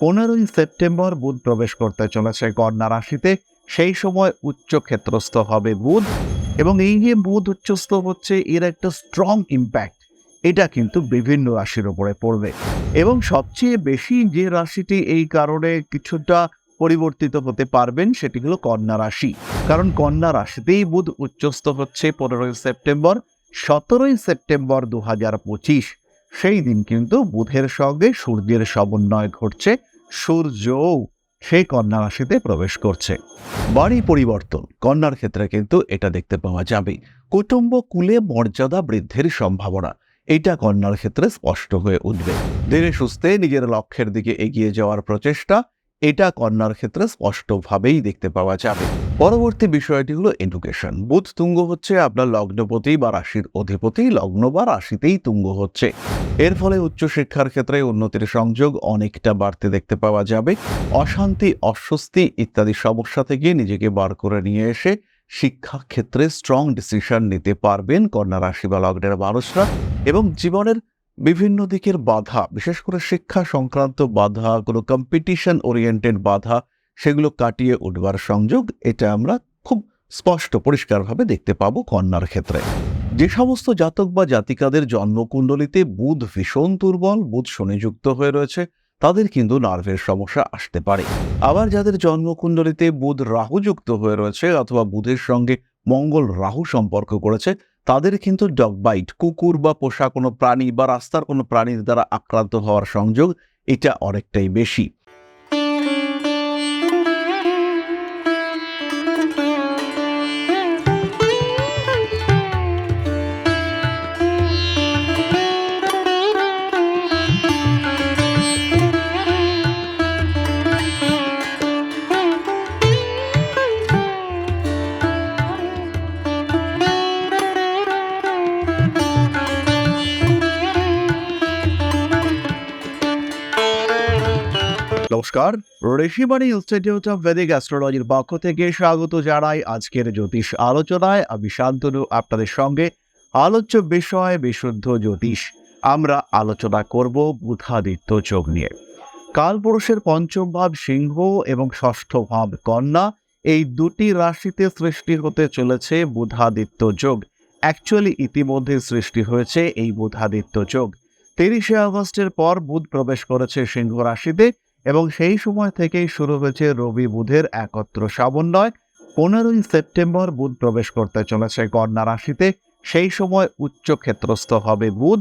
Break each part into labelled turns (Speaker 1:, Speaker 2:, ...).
Speaker 1: পনেরোই সেপ্টেম্বর বুধ প্রবেশ করতে চলেছে কন্যা রাশিতে। সেই সময় উচ্চ ক্ষেত্রস্থ হবে বুধ এবং এই যে বুধ উচ্চস্থ হচ্ছে, এর একটা স্ট্রং ইম্প্যাক্ট এটা কিন্তু বিভিন্ন রাশির উপরে পড়বে। এবং সবচেয়ে বেশি যে রাশিটি এই কারণে কিছুটা পরিবর্তিত হতে পারবেন, সেটি হলো কন্যা রাশি। কারণ কন্যা রাশিতেই বুধ উচ্চস্থ হচ্ছে পনেরোই সেপ্টেম্বর। সতেরোই সেপ্টেম্বর দু হাজার পঁচিশ, সেই দিন কিন্তু বুধের সঙ্গে সূর্যের সমন্বয় ঘটছে। সূর্যও সেই কন্যা রাশিতে প্রবেশ করছে। বাড়ি পরিবর্তন, কন্যার ক্ষেত্রে কিন্তু এটা দেখতে পাওয়া যাবে। কুটুম্ব কুলে মর্যাদা বৃদ্ধির সম্ভাবনা, এটা কন্যার ক্ষেত্রে স্পষ্ট হয়ে উঠবে। ধীরে সুস্থে নিজের লক্ষ্যের দিকে এগিয়ে যাওয়ার প্রচেষ্টা এটা কন্যার ক্ষেত্রে স্পষ্টভাবেই দেখতে পাওয়া যাবে। পরবর্তী বিষয়টি হলো এডুকেশন বুধ তুঙ্গ হচ্ছে আপনার লগ্নপতি বা রাশির অধিপতি, লগ্ন বা রাশিতেই তুঙ্গ হচ্ছে। এর ফলে উচ্চশিক্ষার ক্ষেত্রে উন্নতির সংযোগ অনেকটা বাড়তে দেখতে পাওয়া যাবে। অশান্তি, অস্বস্তি ইত্যাদি সমস্যা থেকে নিজেকে বার করে নিয়ে এসে শিক্ষা ক্ষেত্রে স্ট্রং ডিসিশন নিতে পারবেন কন্যা রাশি বা লগ্নের মানুষরা এবং জীবনের বিভিন্ন দিকের বাধা, বিশেষ করে শিক্ষা সংক্রান্ত বাধা, কোনো কম্পিটিশন ওরিয়েন্টেড বাধা, সেগুলো কাটিয়ে উঠবার সংযোগ এটা আমরা খুব স্পষ্ট, পরিষ্কারভাবে দেখতে পাবো কন্যার ক্ষেত্রে। যে সমস্ত জাতক বা জাতিকাদের জন্মকুণ্ডলিতে বুধ ভীষণ দুর্বল, বুধ শনিযুক্ত হয়ে রয়েছে, তাদের কিন্তু নার্ভের সমস্যা আসতে পারে। আবার যাদের জন্মকুণ্ডলিতে বুধ রাহুযুক্ত হয়ে রয়েছে অথবা বুধের সঙ্গে মঙ্গল রাহু সম্পর্ক করেছে তাদের কিন্তু ডগ বাইট, কুকুর বা পোষা কোনো প্রাণী বা রাস্তার কোনো প্রাণীর দ্বারা আক্রান্ত হওয়ার সংযোগ এটা অনেকটাই বেশি। নমস্কার। ঋষিবাণী ইনস্টিটিউট অফ ভেদিক অ্যাস্ট্রোলজির পক্ষ থেকে স্বাগত জানাই আজকের জ্যোতিষ আলোচনায়। আমি শান্তনু, আপনাদের সঙ্গে আলোচ্য বিষয়, বিশুদ্ধ জ্যোতিষ। আমরা আলোচনা করব বুধাদিত্য যোগ নিয়ে। কালপুরুষের পঞ্চম ভাব সিংহ এবং ষষ্ঠ ভাব কন্যা। এই দুটি রাশিতে সৃষ্টি হতে চলেছে বুধাদিত্য যোগ। অ্যাকচুয়ালি ইতিমধ্যে সৃষ্টি হয়েছে এই বুধাদিত্য যোগ। তিরিশে আগস্টের পর বুধ প্রবেশ করেছে সিংহ রাশিতে। এবং সেই সময় থেকেই শুরু হয়েছে রবি বুধের একত্র সমন্বয় পনেরোই সেপ্টেম্বর বুধ প্রবেশ করতে চলেছে কন্যা রাশিতে। সেই সময় উচ্চ ক্ষেত্রস্থ হবে বুধ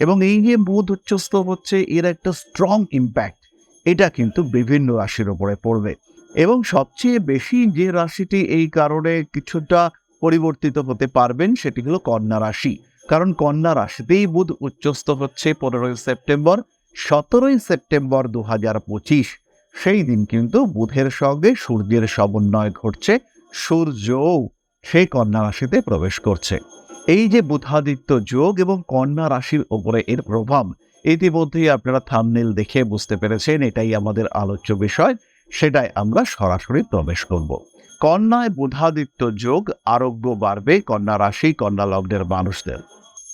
Speaker 1: এবং এই যে বুধ উচ্চস্থ হচ্ছে, এর একটা স্ট্রং ইম্প্যাক্ট এটা কিন্তু বিভিন্ন রাশির উপরে পড়বে। এবং সবচেয়ে বেশি যে রাশিটি এই কারণে কিছুটা পরিবর্তিত হতে পারবেন, সেটি হলো কন্যা রাশি। কারণ কন্যা রাশিতেই বুধ উচ্চস্থ হচ্ছে পনেরোই সেপ্টেম্বর সতেরোই সেপ্টেম্বর দু পঁচিশ, সেই দিন কিন্তু বুধের সঙ্গে সূর্যের সমন্বয় ঘটছে, সূর্যও সেই কন্যা রাশিতে প্রবেশ করছে। এই যে বুধাদিত্য যোগ এবং কন্যা রাশির ওপরে এর প্রভাব, ইতিমধ্যেই আপনারা থামনেল দেখে বুঝতে পেরেছেন, এটাই আমাদের আলোচ্য বিষয়, সেটাই আমরা সরাসরি প্রবেশ করব। কন্যায় বুধাদিত্য যোগ, আরোগ্য বাড়বে কন্যা রাশি, কন্যা লগ্নের মানুষদের।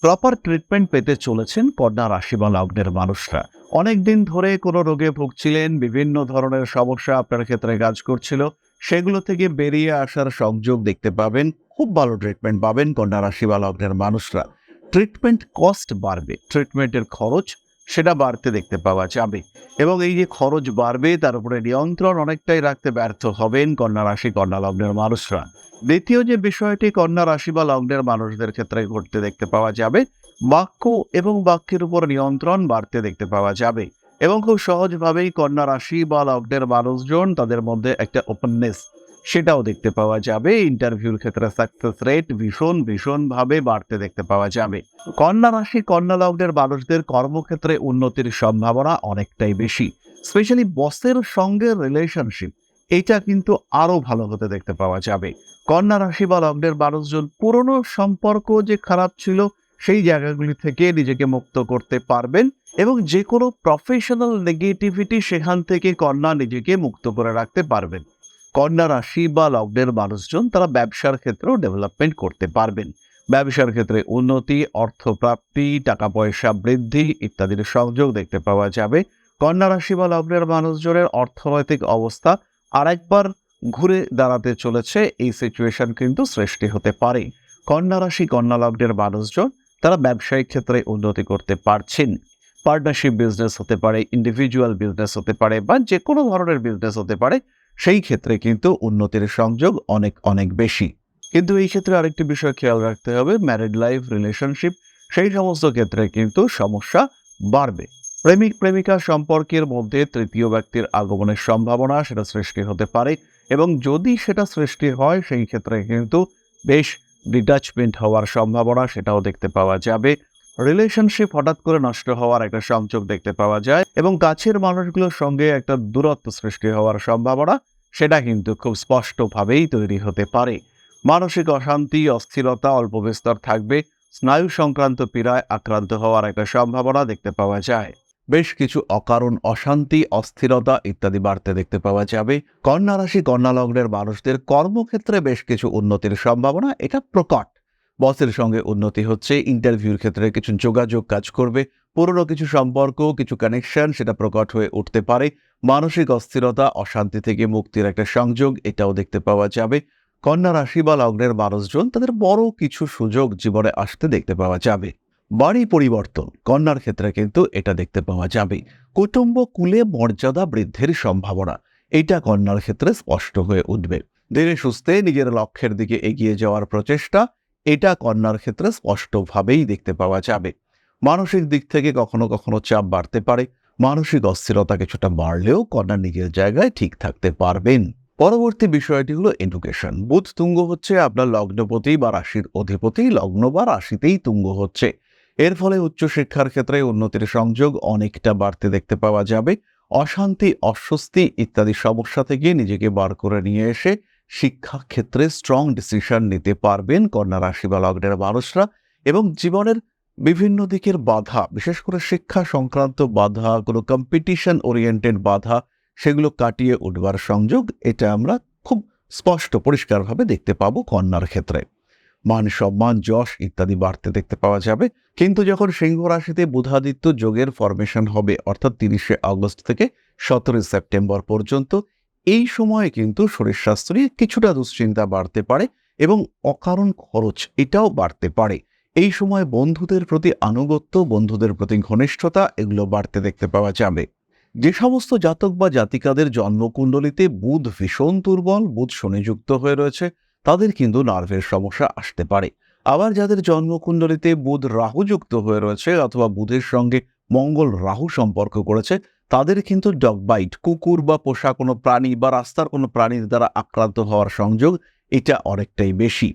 Speaker 1: প্রপার ট্রিটমেন্ট পেতে চলেছেন কন্যা রাশি বা লগ্নের মানুষরা। অনেকদিন ধরে কোনো রোগে ভুগছিলেন, বিভিন্ন ধরনের সমস্যা আপনার ক্ষেত্রে কাজ করছিল, সেগুলো থেকে বেরিয়ে আসার সংযোগ দেখতে পাবেন, খুব ভালো ট্রিটমেন্ট পাবেন কন্যা রাশি বা লগ্নের মানুষরা। ট্রিটমেন্ট কস্ট বাড়বে ট্রিটমেন্টের খরচ সেটা বাড়তে দেখতে পাওয়া যাবে। এবং এই যে খরচ বাড়বে, তার উপরে নিয়ন্ত্রণ অনেকটাই রাখতে ব্যর্থ হবেন কন্যা রাশি, কন্যা লগ্নের মানুষরা। দ্বিতীয় যে বিষয়টি, কন্যা রাশি বা লগ্নের মানুষদের ক্ষেত্রে ঘটতে দেখতে পাওয়া যাবে, বাক্য এবং বাক্যের উপর নিয়ন্ত্রণ বাড়তে দেখতে পাওয়া যাবে। এবং খুব সহজভাবেই কন্যা রাশি বা লগ্নের মানুষজন তাদের মধ্যে একটা ওপেননেস সেটাও দেখতে পাওয়া যাবে। ইন্টারভিউর ক্ষেত্রে সাকসেস রেট ভীষণ ভীষণভাবে বাড়তে দেখতে পাওয়া যাবে। কন্যা রাশি, কন্যা লগ্নের মানুষদের কর্মক্ষেত্রে উন্নতির সম্ভাবনা অনেকটাই বেশি। স্পেশালি বসের সঙ্গে রিলেশনশিপ এটা কিন্তু আরও ভালো হতে দেখতে পাওয়া যাবে। কন্যা রাশি বা লগ্নের মানুষজন পুরনো সম্পর্ক যে খারাপ ছিল, সেই জায়গাগুলি থেকে নিজেকে মুক্ত করতে পারবেন এবং যে কোনো প্রফেশনাল নেগেটিভিটি সেখান থেকে কন্যা নিজেকে মুক্ত করে রাখতে পারবেন। কন্যা রাশি বা লগ্নের মানুষজন তারা ব্যবসার ক্ষেত্রেও ডেভেলপমেন্ট করতে পারবেন। ব্যবসার ক্ষেত্রে উন্নতি, অর্থপ্রাপ্তি টাকা পয়সা বৃদ্ধি ইত্যাদির সংযোগ দেখতে পাওয়া যাবে। কন্যা রাশি বা লগ্নের মানুষজনের অর্থনৈতিক অবস্থা আরেকবার ঘুরে দাঁড়াতে চলেছে। এই সিচুয়েশন কিন্তু সৃষ্টি হতে পারে। কন্যা রাশি, কন্যা লগ্নের মানুষজন তারা ব্যবসায়িক ক্ষেত্রে উন্নতি করতে পারছেন। পার্টনারশিপ বিজনেস হতে পারে ইন্ডিভিজুয়াল বিজনেস হতে পারে বা যে কোনো ধরনের বিজনেস হতে পারে। সেই ক্ষেত্রে কিন্তু উন্নতির সংযোগ অনেক অনেক বেশি। কিন্তু এই ক্ষেত্রে আরেকটি বিষয় খেয়াল রাখতে হবে ম্যারিড লাইফ রিলেশনশিপ সেই সমস্ত ক্ষেত্রে কিন্তু সমস্যা বাড়বে। প্রেমিক, প্রেমিকা সম্পর্কের মধ্যে তৃতীয় ব্যক্তির আগমনের সম্ভাবনা সেটা সৃষ্টি হতে পারে এবং যদি সেটা সৃষ্টি হয়, সেই ক্ষেত্রে কিন্তু বেশ ডিটাচমেন্ট হওয়ার সম্ভাবনা সেটাও দেখতে পাওয়া যাবে। রিলেশনশিপ হঠাৎ করে নষ্ট হওয়ার একটা সংযোগ দেখতে পাওয়া যায় এবং কাছের মানুষগুলোর সঙ্গে একটা দূরত্ব সৃষ্টি হওয়ার সম্ভাবনা সেটা কিন্তু খুব স্পষ্টভাবেই তৈরি হতে পারে। মানসিক অশান্তি, অস্থিরতা, অল্প বিস্তর থাকবে, স্নায়ু সংক্রান্ত পীড়ায় আক্রান্ত হওয়ার একটা সম্ভাবনা দেখতে পাওয়া যায়। বেশ কিছু অকারণ অশান্তি, অস্থিরতা ইত্যাদি বাড়তে দেখতে পাওয়া যাবে। কন্যা রাশি, কন্যা লগ্নের মানুষদের কর্মক্ষেত্রে বেশ কিছু উন্নতির সম্ভাবনা, এটা প্রকট। বসের সঙ্গে উন্নতি হচ্ছে, ইন্টারভিউর ক্ষেত্রে কিছু যোগাযোগ কাজ করবে পুরনো কিছু সম্পর্ক, কিছু কানেকশন সেটা প্রকট হয়ে উঠতে পারে। মানসিক অস্থিরতা, অশান্তি থেকে মুক্তির একটা সংযোগ, এটাও দেখতে পাওয়া যাবে। কন্যা রাশি বা লগ্নের মানুষজন তাদের বড় কিছু সুযোগ জীবনে আসতে দেখতে পাওয়া যাবে। বাড়ি পরিবর্তন, কন্যার ক্ষেত্রে কিন্তু এটা দেখতে পাওয়া যাবে। কুটুম্ব কুলে মর্যাদা বৃদ্ধির সম্ভাবনা, এটা কন্যার ক্ষেত্রে স্পষ্ট হয়ে উঠবে। ধীরে সুস্থে নিজের লক্ষ্যের দিকে এগিয়ে যাওয়ার প্রচেষ্টা, এটা কন্যার ক্ষেত্রে স্পষ্টভাবেই দেখতে পাওয়া যাবে। মানসিক দিক থেকে কখনো কখনো চাপ বাড়তে পারে। মানসিক অস্থিরতা কিছুটা বাড়লেও কন্যা নিজের জায়গায় ঠিক থাকতে পারবেন। পরবর্তী বিষয়টি হলো এডুকেশন বুধ তুঙ্গ হচ্ছে আপনার লগ্নপতি বা রাশির অধিপতি, লগ্ন বা রাশিতেই তুঙ্গ হচ্ছে। এর ফলে উচ্চশিক্ষার ক্ষেত্রে উন্নতির সংযোগ অনেকটা বাড়তে দেখতে পাওয়া যাবে। অশান্তি, অস্বস্তি ইত্যাদি সমস্যা থেকে নিজেকে বার করে নিয়ে এসে শিক্ষা ক্ষেত্রে স্ট্রং ডিসিশন নিতে পারবেন কন্যা রাশি বা লগ্নের মানুষরা এবং জীবনের বিভিন্ন দিকের বাধা, বিশেষ করে শিক্ষা সংক্রান্ত বাধা, কোনো কম্পিটিশন ওরিয়েন্টেড বাধা, সেগুলো কাটিয়ে উঠবার সংযোগ এটা আমরা খুব স্পষ্ট, পরিষ্কারভাবে দেখতে পাব কন্যার ক্ষেত্রে। মান সম্মান, যশ ইত্যাদি বাড়তে দেখতে পাওয়া যাবে। কিন্তু যখন সিংহ রাশিতে বুধাদিত্য যোগের ফরমেশন হবে, অর্থাৎ তিরিশে আগস্ট থেকে সতেরোই সেপ্টেম্বর পর্যন্ত, এই সময়ে কিন্তু শরীর স্বাস্থ্য নিয়ে কিছুটা দুশ্চিন্তা বাড়তে পারে এবং অকারণ খরচ এটাও বাড়তে পারে। এই সময় বন্ধুদের প্রতি আনুগত্য, বন্ধুদের প্রতি ঘনিষ্ঠতা এগুলো বাড়তে দেখতে পাওয়া যাবে। যে সমস্ত জাতক বা জাতিকাদের জন্মকুণ্ডলিতে বুধ ভীষণ দুর্বল, বুধ শনিযুক্ত হয়ে রয়েছে, তাদের কিন্তু নার্ভের সমস্যা আসতে পারে। আবার যাদের জন্মকুণ্ডলিতে বুধ রাহুযুক্ত হয়ে রয়েছে অথবা বুধের সঙ্গে মঙ্গল রাহু সম্পর্ক করেছে, তাদের কিন্তু ডগ বাইট, কুকুর বা পোষা কোনো প্রাণী বা রাস্তার কোনো প্রাণীর দ্বারা আক্রান্ত হওয়ার সংযোগ এটা অনেকটাই বেশি।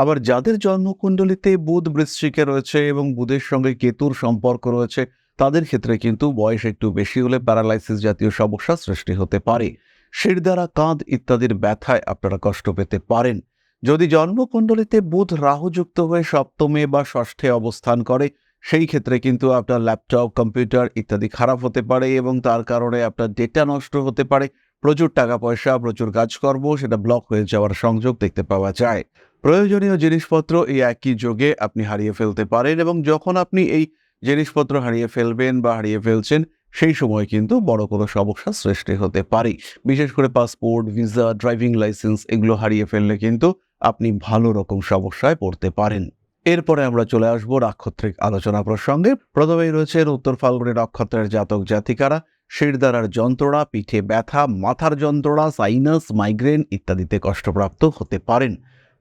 Speaker 1: আবার যাদের জন্মকুণ্ডলিতে বুধ বৃশ্চিকে রয়েছে এবং বুধের সঙ্গে কেতুর সম্পর্ক রয়েছে, তাদের ক্ষেত্রে কিন্তু বয়স একটু বেশি হলে প্যারালাইসিস জাতীয় সমস্যা সৃষ্টি হতে পারে। শিরদারা কাঁধ ইত্যাদির ব্যথায় আপনারা কষ্ট পেতে পারেন। যদি জন্মকুণ্ডলিতে বুধ রাহুযুক্ত হয়ে সপ্তমে বা ষষ্ঠে অবস্থান করে, সেই ক্ষেত্রে কিন্তু আপনার ল্যাপটপ, কম্পিউটার ইত্যাদি খারাপ হতে পারে এবং তার কারণে আপনার ডেটা নষ্ট হতে পারে। প্রচুর টাকা পয়সা, প্রচুর কাজকর্ম, সেটা ব্লক হয়ে যাওয়ার সংযোগ দেখতে পাওয়া যায়। প্রয়োজনীয় জিনিসপত্র এই একই যোগে আপনি হারিয়ে ফেলতে পারেন এবং যখন আপনি এই জিনিসপত্র হারিয়ে ফেলবেন বা হারিয়ে ফেলছেন, সেই সময় কিন্তু বড় কোনো সমস্যা সৃষ্টি হতে পারে। বিশেষ করে পাসপোর্ট ভিসা ড্রাইভিং লাইসেন্স এগুলো হারিয়ে ফেললে কিন্তু আপনি ভালো রকম সমস্যায় পড়তে পারেন। এরপরে আমরা চলে আসব নাক্ষত্রিক আলোচনা প্রসঙ্গে। প্রথমেই রয়েছেন উত্তর ফাল্গুনি নক্ষত্রের জাতক জাতিকারা। শিরদারার যন্ত্রণা, পিঠে ব্যথা, মাথার যন্ত্রণা সাইনাস মাইগ্রেন ইত্যাদিতে কষ্টপ্রাপ্ত হতে পারেন।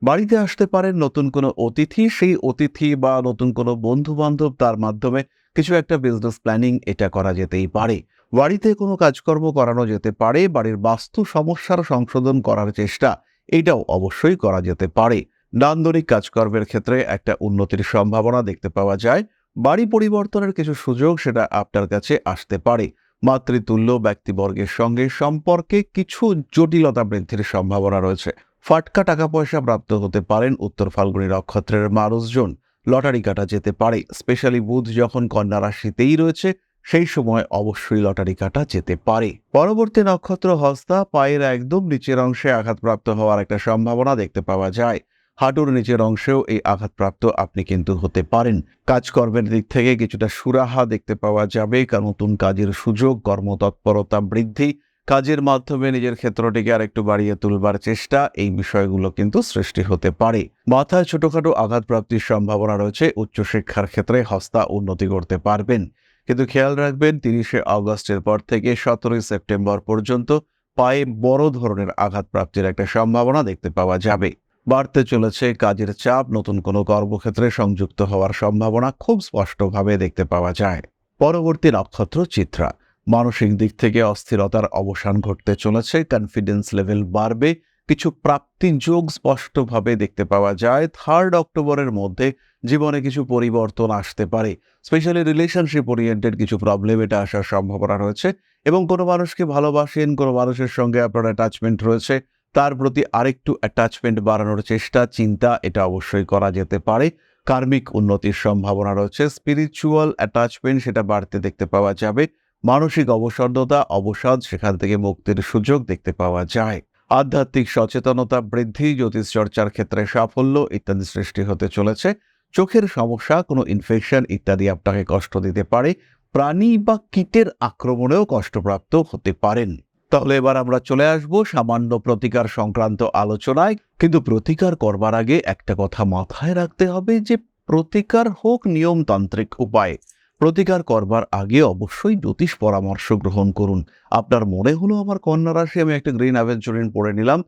Speaker 1: বাড়িতে আসতে পারেন নতুন কোনো অতিথি, সেই অতিথি বা নতুন কোনো বন্ধু বান্ধব তার মাধ্যমে কিছু একটা বিজনেস প্ল্যানিং এটা করা যেতেই পারে। বাড়িতে কোনো কাজকর্ম করানো যেতে পারে, বাড়ির বাস্তু সমস্যার সংশোধন করার চেষ্টা এটাও অবশ্যই করা যেতে পারে। নান্দনিক কাজকর্মের ক্ষেত্রে একটা উন্নতির সম্ভাবনা দেখতে পাওয়া যায়। বাড়ি পরিবর্তনের কিছু সুযোগ সেটা আপনার কাছে আসতে পারে। মাতৃতুল্য ব্যক্তিবর্গের সঙ্গে সম্পর্কে কিছু জটিলতা বৃদ্ধির সম্ভাবনা রয়েছে। ফাটকা টাকা পয়সা প্রাপ্ত হতে পারেন উত্তর ফাল্গুনি নক্ষত্রের মানুষজন। লটারি কাটা যেতে পারে। স্পেশালি বুধ যখন কন্যা রাশিতেই রয়েছে, সেই সময় অবশ্যই লটারি কাটা যেতে পারে। পরবর্তী নক্ষত্র হস্তা পায়ের একদম নিচের অংশে আঘাতপ্রাপ্ত হওয়ার একটা সম্ভাবনা দেখতে পাওয়া যায়। হাঁটুর নিচের অংশেও এই আঘাতপ্রাপ্ত আপনি কিন্তু হতে পারেন। কাজকর্মের দিক থেকে কিছুটা সুরাহা দেখতে পাওয়া যাবে, কারণ নতুন কাজের সুযোগ, কর্মতৎপরতা বৃদ্ধি, কাজের মাধ্যমে নিজের ক্ষেত্রটিকে আরেকটু বাড়িয়ে তুলবার চেষ্টা, এই বিষয়গুলো কিন্তু সৃষ্টি হতে পারে। মাথায় ছোটখাটো আঘাতপ্রাপ্তির সম্ভাবনা রয়েছে, উচ্চশিক্ষার ক্ষেত্রে হস্তা উন্নতি করতে পারবেন। কিন্তু খেয়াল রাখবেন, তিরিশে আগস্টের পর থেকে সতেরোই সেপ্টেম্বর পর্যন্ত পায়ে বড় ধরনের আঘাতপ্রাপ্তির একটা সম্ভাবনা দেখতে পাওয়া যাবে। বাড়তে চলেছে, কাজের চাপ, নতুন কোনো কর্মক্ষেত্রে সংযুক্ত হওয়ার সম্ভাবনা খুব স্পষ্টভাবে দেখতে পাওয়া যায়। পরবর্তী নক্ষত্র চিত্রা। মানসিক দিক থেকে অস্থিরতার অবসান ঘটতে চলেছে কনফিডেন্স লেভেল বাড়বে, কিছু প্রাপ্তি যোগ স্পষ্টভাবে দেখতে পাওয়া যায়। থার্ড অক্টোবরের মধ্যে জীবনে কিছু পরিবর্তন আসতে পারে স্পেশালি রিলেশনশিপ ওরিয়েন্টেড কিছু প্রবলেম এটা আসার সম্ভাবনা রয়েছে এবং কোনো মানুষকে ভালোবাসেন, কোনো মানুষের সঙ্গে আপনার অ্যাটাচমেন্ট রয়েছে তার প্রতি আরেকটু অ্যাটাচমেন্ট বাড়ানোর চেষ্টা, চিন্তা, এটা অবশ্যই করা যেতে পারে। কার্মিক উন্নতির সম্ভাবনা রয়েছে স্পিরিচুয়াল অ্যাটাচমেন্ট সেটা বাড়তে দেখতে পাওয়া যাবে। মানসিক অবসন্নতা অবসাদ সেখান থেকে মুক্তির সুযোগ দেখতে পাওয়া যায়। আধ্যাত্মিক সচেতনতা বৃদ্ধি, জ্যোতিষ চর্চার ক্ষেত্রে সাফল্য ইত্যাদি সৃষ্টি হতে চলেছে। চোখের সমস্যা, কোনো ইনফেকশন ইত্যাদি আপনাকে কষ্ট দিতে পারে। প্রাণী বা কীটের আক্রমণেও কষ্টপ্রাপ্ত হতে পারেন। তাহলে এবার আমরা চলে আসব সামান্য প্রতিকার সংক্রান্ত আলোচনায়। কিন্তু প্রতিকার করবার আগে একটা কথা মাথায় রাখতে হবে যে, প্রতিকার হোক নিয়মতান্ত্রিক উপায়। প্রতিকার করবার আগে অবশ্যই জ্যোতিষ পরামর্শ গ্রহণ করুন। আপনার মনে হলো আমার কন্যা রাশি, আমি একটা গ্রিন অ্যাভেঞ্চুরিন পড়ে নিলাম।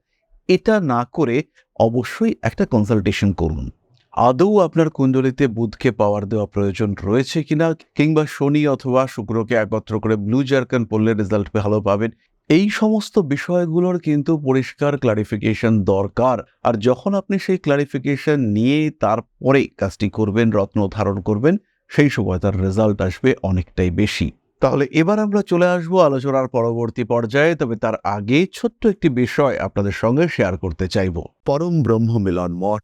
Speaker 1: এটা না করে অবশ্যই একটা কনসালটেশন করুন। আদৌ আপনার কুণ্ডলিতে বুধকে পাওয়ার দেওয়া প্রয়োজন রয়েছে কিনা, কিংবা শনি অথবা শুক্রকে একত্র করে ব্লু জার্কান পড়লে রেজাল্ট ভালো পাবেন এই সমস্ত বিষয়গুলোর কিন্তু পরিষ্কার ক্লারিফিকেশন দরকার। আর যখন আপনি সেই ক্লারিফিকেশন নিয়ে তারপরে কাজটি করবেন, রত্ন ধারণ করবেন, সেই সময় তার রেজাল্ট আসবে অনেকটাই বেশি। তাহলে এবার আমরা চলে আসব আলোচনার পরবর্তী পর্যায়ে, তবে তার আগে ছোট্ট একটি বিষয় আপনাদের সঙ্গে শেয়ার করতে চাইব।
Speaker 2: পরম ব্রহ্ম মিলন মঠ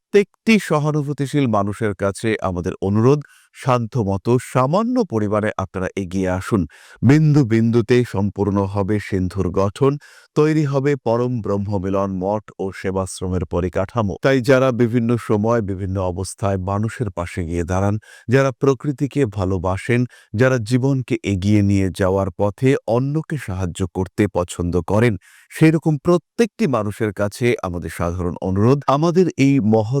Speaker 2: প্রত্যেকটি সহানুভূতিশীল মানুষের কাছে আমাদের অনুরোধ শান্তমতো সামান্য পরিমাণে আপনারা এগিয়ে আসুন। বিন্দু বিন্দুতে সম্পূর্ণ হবে সিন্ধুর গঠন, তৈরি হবে পরম ব্রহ্মমিলন মঠ ও সেবাশ্রমের পরিকাঠামো। তাই যারা বিভিন্ন সময় বিভিন্ন অবস্থায় মানুষের পাশে গিয়ে দাঁড়ান, যারা প্রকৃতিকে ভালোবাসেন, যারা জীবনকে এগিয়ে নিয়ে যাওয়ার পথে অন্যকে সাহায্য করতে পছন্দ করেন, সেরকম প্রত্যেকটি মানুষের কাছে আমাদের সাধারণ অনুরোধ, আমাদের এই মহৎ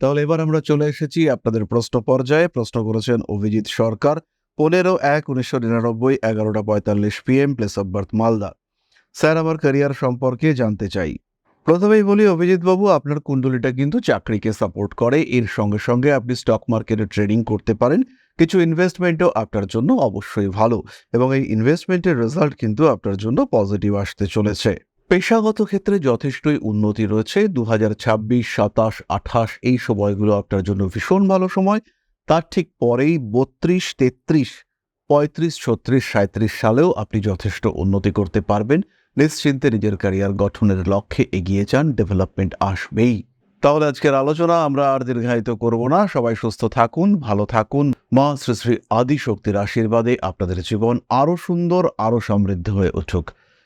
Speaker 1: তাহলে এবার আমরা চলে এসেছি আপনাদের প্রশ্ন পর্যায়ে। প্রশ্ন করেছেন অভিজিৎ সরকার, পনেরো এক উনিশশো নিরানব্বই, এগারোটা পঁয়তাল্লিশ PM place of birth Malda. Sir, আমার ক্যারিয়ার সম্পর্কে জানতে চাই। প্রথমেই বলি, অভিজিৎ বাবু, আপনার কুণ্ডলিটা কিন্তু চাকরিকে সাপোর্ট করে। এর সঙ্গে সঙ্গে আপনি স্টক মার্কেটে ট্রেডিং করতে পারেন। কিছু ইনভেস্টমেন্টও আপনার জন্য অবশ্যই ভালো। এবং এই ইনভেস্টমেন্টের রেজাল্ট কিন্তু আপনার জন্য পজিটিভ আসতে চলেছে। পেশাগত ক্ষেত্রে যথেষ্টই উন্নতি রয়েছে। দু হাজার ছাব্বিশ, সাতাশ, আঠাশ এই সময়গুলো আপনার জন্য ভীষণ ভালো সময়। তার ঠিক পরেই বত্রিশ, তেত্রিশ, পঁয়ত্রিশ, ছত্রিশ সাঁত্রিশ সালেও আপনি যথেষ্ট উন্নতি করতে পারবেন। নিশ্চিন্তে নিজের ক্যারিয়ার গঠনের লক্ষ্যে এগিয়ে যান, ডেভেলপমেন্ট আসবেই। তাহলে আজকের আলোচনা আমরা আর দীর্ঘায়িত করব না। সবাই সুস্থ থাকুন, ভালো থাকুন। মা শ্রী শ্রী আদি শক্তির আশীর্বাদে আপনাদের জীবন আরও সুন্দর, আরও সমৃদ্ধ হয়ে উঠুক।